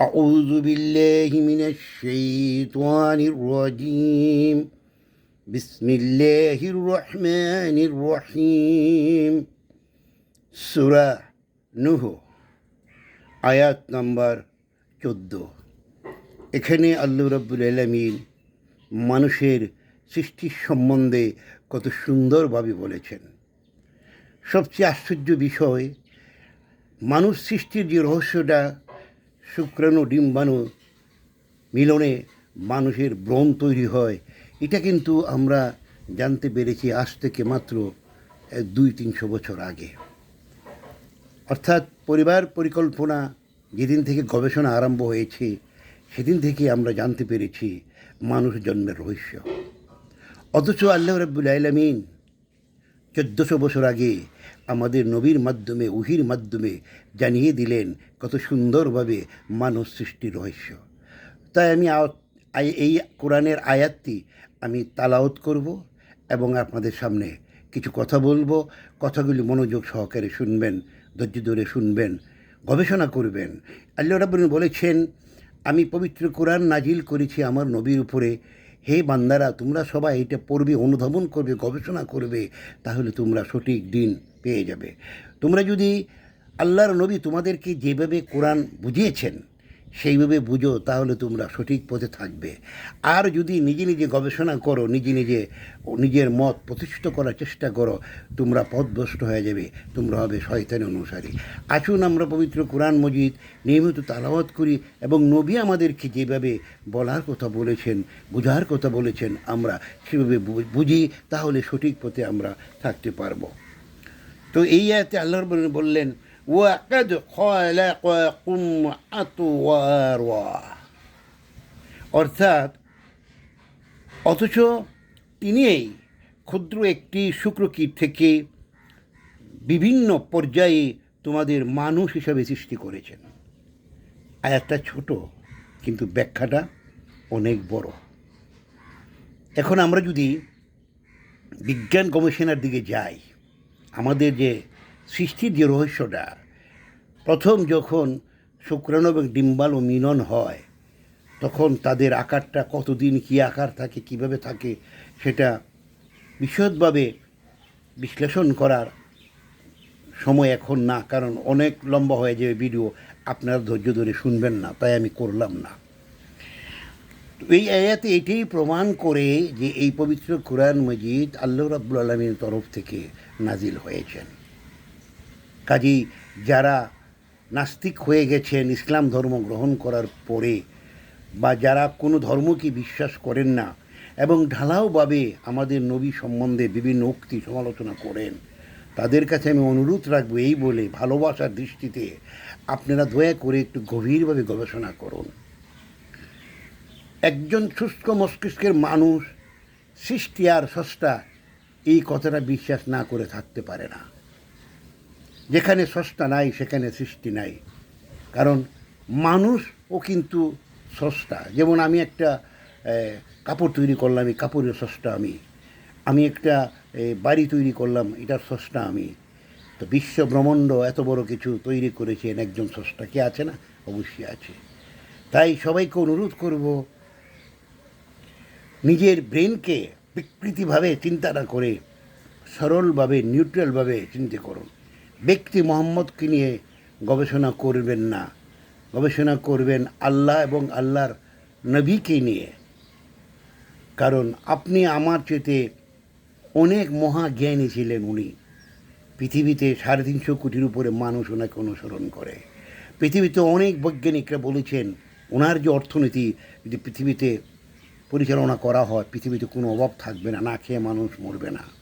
أعوذ بالله من الشيطان الرجيم بسم الله الرحمن الرحيم সুরা নুহ আয়াত নাম্বার চোদ্দ এখানে আল্লাহ রব্বুল আলমিন মানুষের সৃষ্টির সম্বন্ধে কত সুন্দরভাবে বলেছেন সবচেয়ে আশ্চর্য বিষয় মানুষ সৃষ্টির যে রহস্যটা শুক্রাণু ডিম্বাণু মিলনে মানুষের ব্রণ তৈরি হয়। এটা কিন্তু আমরা জানতে পেরেছি আজ থেকে মাত্র দুই তিনশো বছর আগে। অর্থাৎ পরিবার পরিকল্পনা যেদিন থেকে গবেষণা আরম্ভ হয়েছে, সেদিন থেকে আমরা জানতে পেরেছি মানুষ জন্মের রহস্য। অথচ আল্লাহ রব্বুল আলমিন চোদ্দোশো বছর আগে আমাদের নবীর মাধ্যমে, উহির মাধ্যমে জানিয়ে দিলেন কত সুন্দরভাবে মানব সৃষ্টির রহস্য। তাই আমি এই কোরআনের আয়াতটি আমি তালাওত করব এবং আপনাদের সামনে কিছু কথা বলব। কথাগুলি মনোযোগ সহকারে শুনবেন, ধৈর্য ধরে শুনবেন, গবেষণা করবেন। আল্লাহ রাব্বুল বলেছেন, আমি পবিত্র কোরআন নাজিল করেছি আমার নবীর উপরে। হে বান্দারা, তোমরা সবাই এটা পড়বে, অনুধাবন করবে, গবেষণা করবে, তাহলে তোমরা সঠিক দিন পেয়ে যাবে। তোমরা যদি আল্লাহর নবী তোমাদেরকে যেভাবে কোরআন বুঝিয়েছেন সেইভাবে বুঝো, তাহলে তোমরা সঠিক পথে থাকবে। আর যদি নিজে নিজে গবেষণা করো, নিজে নিজে নিজের মত প্রতিষ্ঠিত করার চেষ্টা করো, তোমরা পথভ্রষ্ট হয়ে যাবে, তোমরা হবে শয়তান অনুসারী। আসুন আমরা পবিত্র কোরআন মজিদ, নিয়মিত তালাওয়াত করি এবং নবী আমাদেরকে যেভাবে বলার কথা বলেছেন, বোঝার কথা বলেছেন, আমরা সেভাবে বুঝি, তাহলে সঠিক পথে আমরা থাকতে পারব। তো এই আয়তে আল্লাহর বললেন ওয়াকাদ খলাকাকুম আতওয়ারা অর্থাৎ, অথচ তিনি এই ক্ষুদ্র একটি শুক্রকীট থেকে বিভিন্ন পর্যায়ে তোমাদের মানুষ হিসাবে সৃষ্টি করেছেন। আয়াতটা ছোট, কিন্তু ব্যাখ্যাটা অনেক বড়। এখন আমরা যদি বিজ্ঞান গবেষণার দিকে যাই, আমাদের যে সৃষ্টির যে রহস্যটা প্রথম যখন শুক্রাণু এবং ডিম্বাণু মিলন হয়, তখন তাদের আকারটা কতদিন কী আকার থাকে, কীভাবে থাকে, সেটা বিশদভাবে বিশ্লেষণ করার সময় এখন না, কারণ অনেক লম্বা হয়ে যাবে ভিডিও, আপনারা ধৈর্য ধরে শুনবেন না, তাই আমি করলাম না। এই আয়াতে এটাই প্রমাণ করে যে এই পবিত্র কোরআন মজিদ আল্লাহ রাব্বুল আলমীর তরফ থেকে নাজিল হয়েছেন। কাজেই যারা নাস্তিক হয়ে গেছেন, ইসলাম ধর্ম গ্রহণ করার পরে বা যারা কোনো ধর্মকে বিশ্বাস করেন না এবং ঢালাওভাবে আমাদের নবী সম্বন্ধে বিভিন্ন উক্তি সমালোচনা করেন, তাদের কাছে আমি অনুরোধ রাখব এই বলে ভালোবাসার দৃষ্টিতে আপনারা দয়া করে একটু গভীরভাবে গবেষণা করুন। একজন শুষ্ক মস্তিষ্কের মানুষ সৃষ্টি আর স্রষ্টা এই কথাটা বিশ্বাস না করে থাকতে পারে না। যেখানে স্রষ্টা নাই, সেখানে সৃষ্টি নাই। কারণ মানুষও কিন্তু স্রষ্টা। যেমন আমি একটা কাপড় তৈরি করলাম, এই কাপড়ের স্রষ্টা আমি। আমি একটা বাড়ি তৈরি করলাম, এটার স্রষ্টা আমি। তো বিশ্ব ব্রহ্মাণ্ড এত বড় কিছু তৈরি করেছেন একজন স্রষ্টা। কি আছে না? অবশ্যই আছে। তাই সবাইকে অনুরোধ করব, নিজের ব্রেনকে বিকৃতিভাবে চিন্তা না করে, সরলভাবে, নিউট্রালভাবে চিন্তা করুন। ব্যক্তি মোহাম্মদকে নিয়ে গবেষণা করবেন না। গবেষণা করবেন আল্লাহ এবং আল্লাহর নবীকে নিয়ে। কারণ আপনি আমার চেতে অনেক মহাজ্ঞানী ছিলেন উনি। পৃথিবীতে সাড়ে তিনশো কোটির উপরে মানুষ ওনাকে অনুসরণ করে। পৃথিবীতে অনেক বৈজ্ঞানিকরা বলেছেন, ওনার যে অর্থনীতি, যদি পৃথিবীতে পরিচালনা করা হয়, পৃথিবীতে কোনো অভাব থাকবে না না খেয়ে মানুষ মরবে না।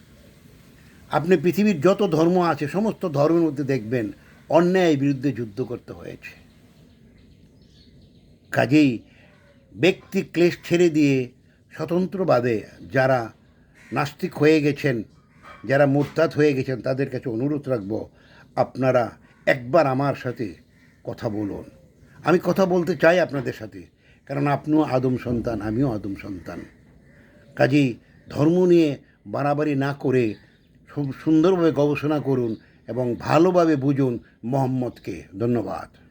আপনি পৃথিবীর যত ধর্ম আছে, সমস্ত ধর্মের মধ্যে দেখবেন, অন্যায়ের বিরুদ্ধে যুদ্ধ করতে হয়েছে। কাজেই ব্যক্তি ক্লেশ ছেড়ে দিয়ে স্বতন্ত্রভাবে যারা নাস্তিক হয়ে গেছেন, যারা মোরতাদ হয়ে গেছেন, তাদের কাছে অনুরোধ রাখব, আপনারা একবার আমার সাথে কথা বলুন। আমি কথা বলতে চাই আপনাদের সাথে, কারণ আপনিও আদম সন্তান, আমিও আদম সন্তান। কাজেই ধর্ম নিয়ে বাড়াবাড়ি না করে খুব সুন্দরভাবে গবেষণা করুন এবং ভালোভাবে বুঝুন মোহাম্মদকে। ধন্যবাদ।